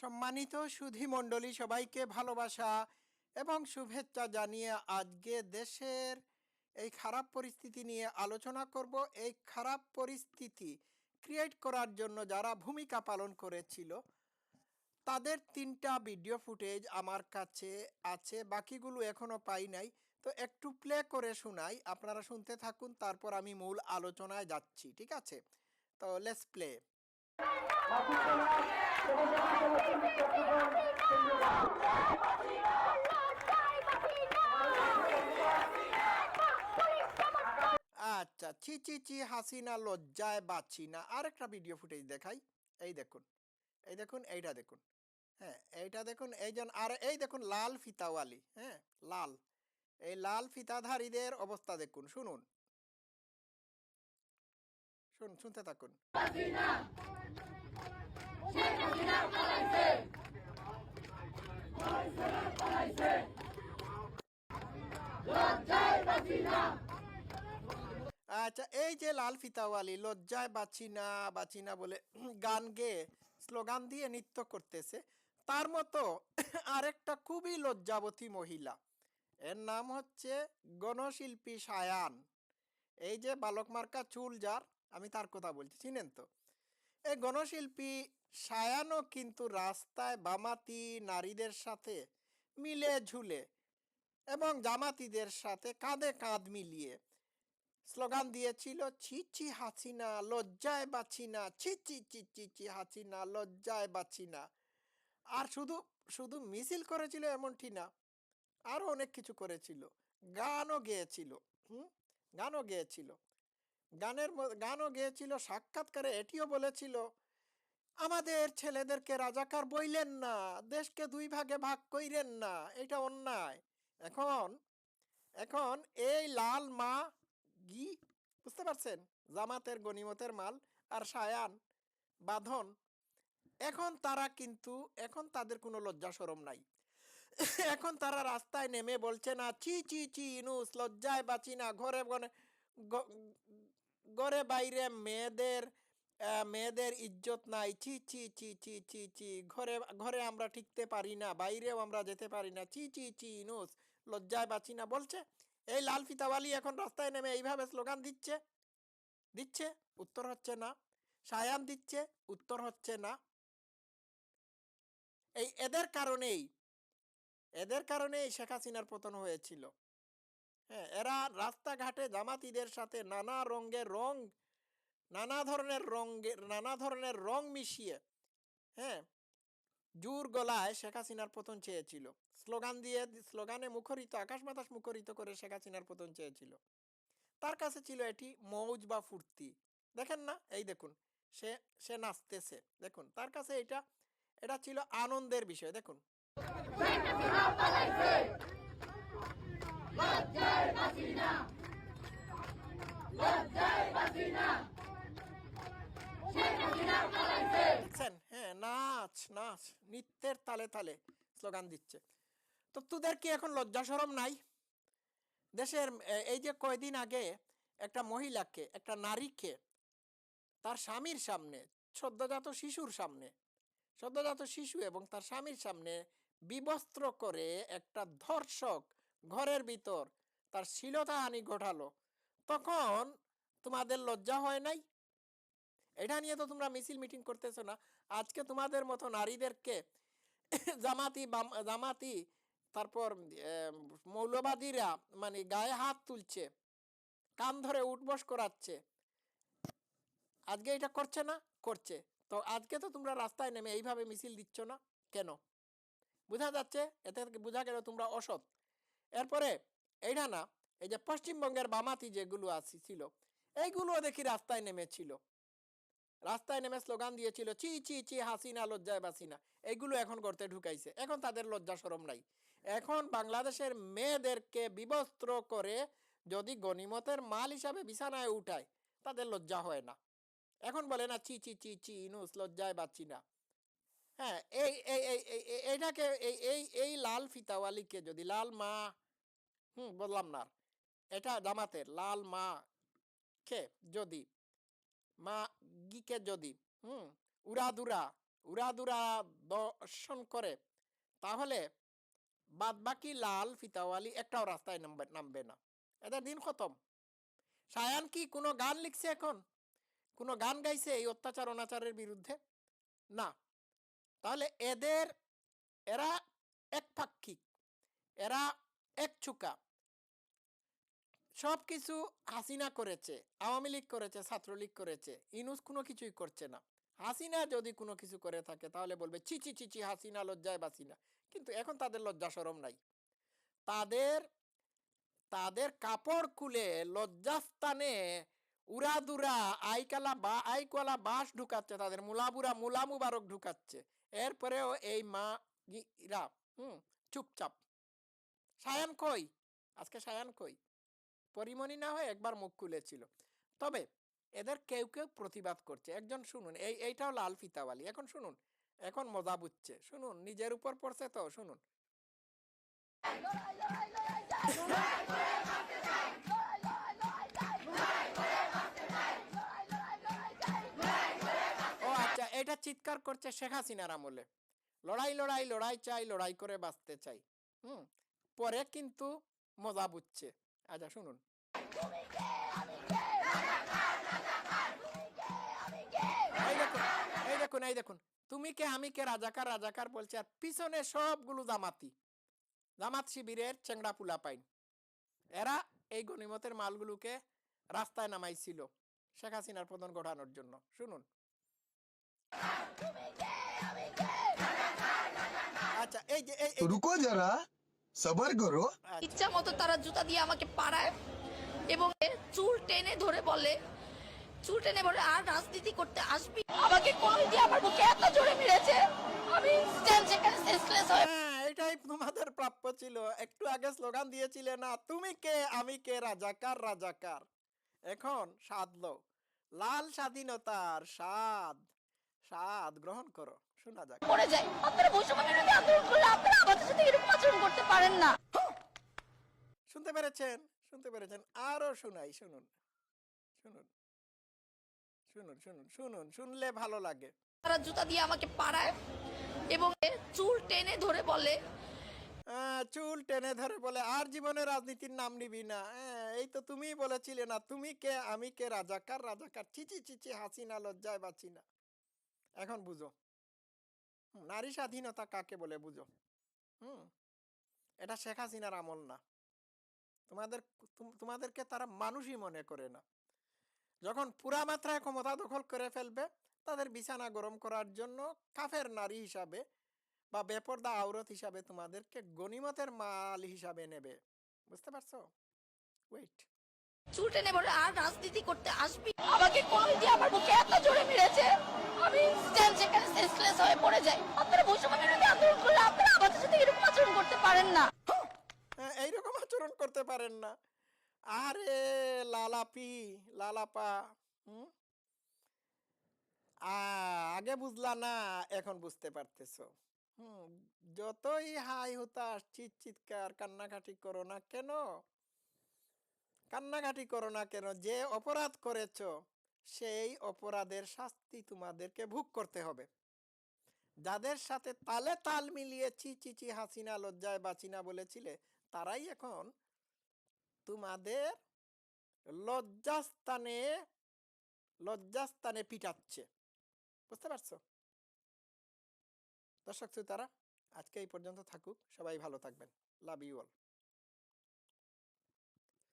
সম্মানিত সুধী মণ্ডলী সবাইকে ভালোবাসা এবং শুভেচ্ছা জানিয়ে আজকে দেশের এই খারাপ পরিস্থিতি নিয়ে আলোচনা করব। এই খারাপ পরিস্থিতি ক্রিয়েট করার জন্য যারা ভূমিকা পালন করেছিল, তাদের তিনটা ভিডিও ফুটেজ আমার কাছে আছে, বাকিগুলো এখনও পাই নাই। তো একটু প্লে করে শোনাই, আপনারা শুনতে থাকুন, তারপর আমি মূল আলোচনায় যাচ্ছি, ঠিক আছে? তো লেটস প্লে আচ্ছা ছি ছি ছি, হাসিনা, লজ্জায় বাঁচি না। আরেকটা ভিডিও ফুটেজ দেখাই। এই দেখুন এই দেখুন, এইটা দেখুন। হ্যাঁ এইটা দেখুন এইজন আর এই দেখুন, লাল ফিতাওয়ালি। হ্যাঁ লাল। এই লাল ফিতাধারীদের অবস্থা দেখুন, শুনুন। শুন, শুনতে থাকুন। আচ্ছা এই যে লাল ফিতাওয়ালি, লজ্জায় বাঁচি না বাঁচি না বলে গান গেয়ে স্লোগান দিয়ে নৃত্য করতেছে, তার মতো আরেকটা খুবই লজ্জাবতী মহিলা। এর নাম হচ্ছে গণশিল্পী সায়ান। এই যে বালক মার্কা চুল যার আমি তার কথা বলছি, চিনেন তো? এই গণশিল্পী সায়ানও কিন্তু রাস্তায় বামাতি নারীদের সাথে মিলে ঝুলে এবং জামাতিদের সাথে কাঁধে কাঁধ মিলিয়ে স্লোগান দিয়েছিল, ছি ছি, হাসিনা, লজ্জায় বাঁচি না, ছি ছি ছি ছি ছি, হাসিনা, লজ্জায় বাঁচি না। আর শুধু শুধু মিছিল করেছিল এমনটি না আরও অনেক কিছু করেছিল। গানও গেয়েছিল, হুম? গানও গেয়েছিল। গানের গানও গেয়েছিল, সাক্ষাৎকারে এটিও বলেছিল, আমাদের ছেলেদেরকে রাজাকার বইলেন না, দেশকে দুই ভাগে ভাগ কইরেন না, এটা অন্যায়। এখন এখন এই লাল মা গি বুঝতে পারছেন? জামাতের গনিমতের মাল আর সায়ান, বাঁধন, এখন তারা কিন্তু, এখন তাদের কোনো লজ্জা সরম নাই। এখন তারা রাস্তায় নেমে বলছে না চি চি চি ইনুস, লজ্জায় বাঁচি না, ঘরে ঘরে বাইরে মেয়েদের মেয়েদের ইজ্জত নাই চি চি চি চি চি চি ঘরে ঘরে আমরা টিকতে পারি না, বাইরেও আমরা যেতে পারি না চি চি চি ইনুস, লজ্জায় বাঁচি না, বলছে, এই লাল ফিতাওয়ালি এখন রাস্তায় নেমে এইভাবে স্লোগান দিচ্ছে? দিচ্ছে, উত্তর হচ্ছে না, সায়ান দিচ্ছে, উত্তর হচ্ছে না। এই এদের কারণেই এদের কারণেই শেখ হাসিনার পতন হয়েছিল। হ্যাঁ এরা রাস্তাঘাটে জামাতিদের সাথে নানা রঙের রং, নানা ধরনের রঙের নানা ধরনের রং মিশিয়ে হ্যাঁ জোর গলায় শেখ হাসিনার পতন চেয়েছিল। স্লোগান দিয়ে, স্লোগানে মুখরিত, আকাশ বাতাস মুখরিত করে শেখ হাসিনার পতন চেয়েছিল। তার কাছে ছিল এটি মৌজ বা ফুর্তি। দেখেন না? এই দেখুন, সে সে নাচতেছে। দেখুন, তার কাছে এটা এটা ছিল আনন্দের বিষয়। দেখুন। হ্যাঁ নাচ নাচ, নৃত্যের তালে তালে স্লোগান দিচ্ছে। তো তোদের কি এখন লজ্জা সরম নাই? দেশের এই যে কয়দিন আগে একটা মহিলাকে, একটা নারীকে তার স্বামীর সামনে, সদ্যজাত শিশুর সামনে, সদ্যজাত শিশু এবং তার স্বামীর সামনে বিবস্ত্র করে একটা ধর্ষক ঘরের ভিতর, তার শ্লীলতাহানি ঘটালো। তখন তোমাদের লজ্জা হয় নাই? এটা নিয়ে তো তোমরা মিছিল মিটিং করতেছো না। আজকে তোমাদের মতো নারীদেরকে জামাতি জামাতি, তারপর মৌলবাদীরা মানে গায়ে হাত তুলছে, কান ধরে উঠবস করাচ্ছে। আজকে এটা করছে না? করছে। তো আজকে তো তোমরা রাস্তায় নেমে এইভাবে মিছিল দিচ্ছ না? কেন? বোঝা যাচ্ছে? এতে বোঝা গেল তোমরা অসৎ। এরপরে এইটা না এই যে পশ্চিমবঙ্গের বামাতি যেগুলো আছে ছিল, এইগুলো দেখি রাস্তায় নেমেছিল। রাস্তায় নেমে স্লোগান দিয়েছিল, চি চি চি, হাসিনা, লজ্জায় বাসিনা। এইগুলো এখন করতে ঢুকাইছে। এখন তাদের লজ্জা সরম নাই। এখন বাংলাদেশের মেয়েদেরকে বিবস্ত্র করে যদি গনিমতের মাল হিসাবে বিছানায় উঠায়, তাদের লজ্জা হয় না। এখন বলে না, চি চি চি চি, ইনুস, লজ্জায় বাচ্চি না হ্যাঁ এই এই এই, এই- এই- এইটাকে এই এই এই লাল ফিতাওয়ালিকে যদি লাল মা, হুম, বললাম না। এটা জামাতের লাল মা কে যদি, মা গিকে যদি, হুম উড়াদুরা উড়াদুরা দর্শন করে, তাহলে বাদ বাকি লাল ফিতাওয়ালি একটাও রাস্তায় নামবে নামবে না। এদের দিন খতম। সায়ান কি কোনো গান লিখছে এখন? কোনো গান গাইছে এই অত্যাচার, অনাচারের বিরুদ্ধে? না। তাহলে এদের, এরা একপাক্ষিক, এরা একচুকা। সব কিছু হাসিনা করেছে, আওয়ামী লীগ করেছে, ছাত্রলীগ করেছে, ইনুস কোনো কিছুই করছে না। হাসিনা যদি কোনো কিছু করে থাকে, তাহলে বলবে চিচি চিচি হাসিনা লজ্জায় বাসিনা কিন্তু এখন তাদের লজ্জা সরম নাই। তাদের তাদের কাপড় খুলে লজ্জাস্থানে উড়াদুরা আইকালা বা আইকলা বাঁশ ঢুকাচ্ছে তাদের, মুলাবুরা, মুলা মুবারক ঢুকাচ্ছে। এরপরেও এই মা হুম, চুপচাপ। সায়ান কই? আজকে সায়ান কই? পরিমণি না হয় একবার মুখ খুলেছিল। তবে এদের কেউ কেউ প্রতিবাদ করছে। একজন শুনুন, এই, এইটাও লাল ফিতাওয়ালি। এখন শুনুন, এখন মজা বুঝছে। শুনুন, নিজের উপর পড়ছে তো, শুনুন। চিৎকার করছে শেখ হাসিনার আমলে। লড়াই লড়াই লড়াই চাই, লড়াই করে বাঁচতে চাই। হুম, পরে কিন্তু মজা বুঝছে। আচ্ছা শুনুন। এই দেখুন এই দেখুন তুমি কে, আমি কে, রাজাকার রাজাকার বলছে, আর পিছনে সবগুলো জামাতি। জামাত শিবিরের চেংড়া পুলা পাইন এরা এই গনিমতের মালগুলোকে রাস্তায় নামাইছিল শেখ হাসিনার পতন ঘটানোর জন্য। শুনুন। আচ্ছা, আচ্ছা। ইচ্ছা মতো তারা জুতা দিয়ে আমাকে পাড়ায় এবং চুল টেনে ধরে বলে চুল টেনে বলে আর রাজনীতি করতে আসবি? আমাকে দিয়ে আমার এত জোরে মেরেছে। আমি হ্যাঁ, এটাই তোমাদের প্রাপ্য ছিল। একটু আগে স্লোগান দিয়েছিলে না তুমি কে? আমি কে? রাজাকার রাজাকার। এখন সাধলো লাল স্বাধীনতার সাদ স্বাদ গ্রহণ করো শোনা যাক। পড়ে যাই। আপনারা বৈষম্য বিরোধী আন্দোলন করলে আপনারা আমাদের সাথে এরকম আচরণ করতে পারেন না। শুনতে পেরেছেন? শুনতে পেরেছেন? আরও শোনাই শুনুন। শুনুন। শুনুন শুনুন শুনুন শুনলে ভালো লাগে। তারা জুতা দিয়ে আমাকে পাড়ায় এবং চুল টেনে ধরে বলে আহ, চুল টেনে ধরে বলে আর জীবনে রাজনীতির নাম নিবি না। হ্যাঁ, এই তো তুমিই বলেছিলে না তুমি কে? আমি কে? রাজাকার রাজাকার। চিচি চিচি হাসিনা লজ্জায় বাঁচি না। এখন বুঝো। নারী স্বাধীনতা কাকে বলে বুঝো? হুম, এটা শেখ হাসিনার আমল না। তোমাদের তোমাদেরকে তারা মানুষই মনে করে না। যখন পুরা মাত্রায় ক্ষমতা দখল করে ফেলবে, তাদের বিছানা গরম করার জন্য কাফের নারী হিসাবে বা বেপরদা আওরত হিসাবে তোমাদেরকে গনিমতের মাল হিসাবে নেবে। বুঝতে পারছ? ওয়েট চুল আর রাজনীতি করতে আসবি? আমাকে কই দিয়ে আমার এত জোরে মেরেছে। আমি সেখানে হয়ে পড়ে যাই। আপনারা বৈষম্য বিরোধী আন্দোলন করলে আপনারা আমাদের সাথে এরকম আচরণ করতে পারেন না? হ্যাঁ, এইরকম আচরণ করতে পারেন না। আরে লালাপি লালাপা হুম? আগে বুঝলা না এখন বুঝতে পারতেছো। হুম যতই হাই হতাশ চিৎ চিৎকার কান্নাকাটি করো না কেন? কান্নাকাটি করো না কেন? যে অপরাধ করেছ, সেই অপরাধের শাস্তি তোমাদেরকে ভোগ করতে হবে। যাদের সাথে তালে তাল মিলিয়ে চি চি চি, হাসিনা লজ্জায় বাঁচিনা বলেছিলে, তারাই এখন তোমাদের লজ্জাস্থানে লজ্জাস্থানে পিটাচ্ছে। বুঝতে পারছ? দর্শক শ্রোতারা আজকে এই পর্যন্ত থাকুক। সবাই ভালো থাকবেন। Love you all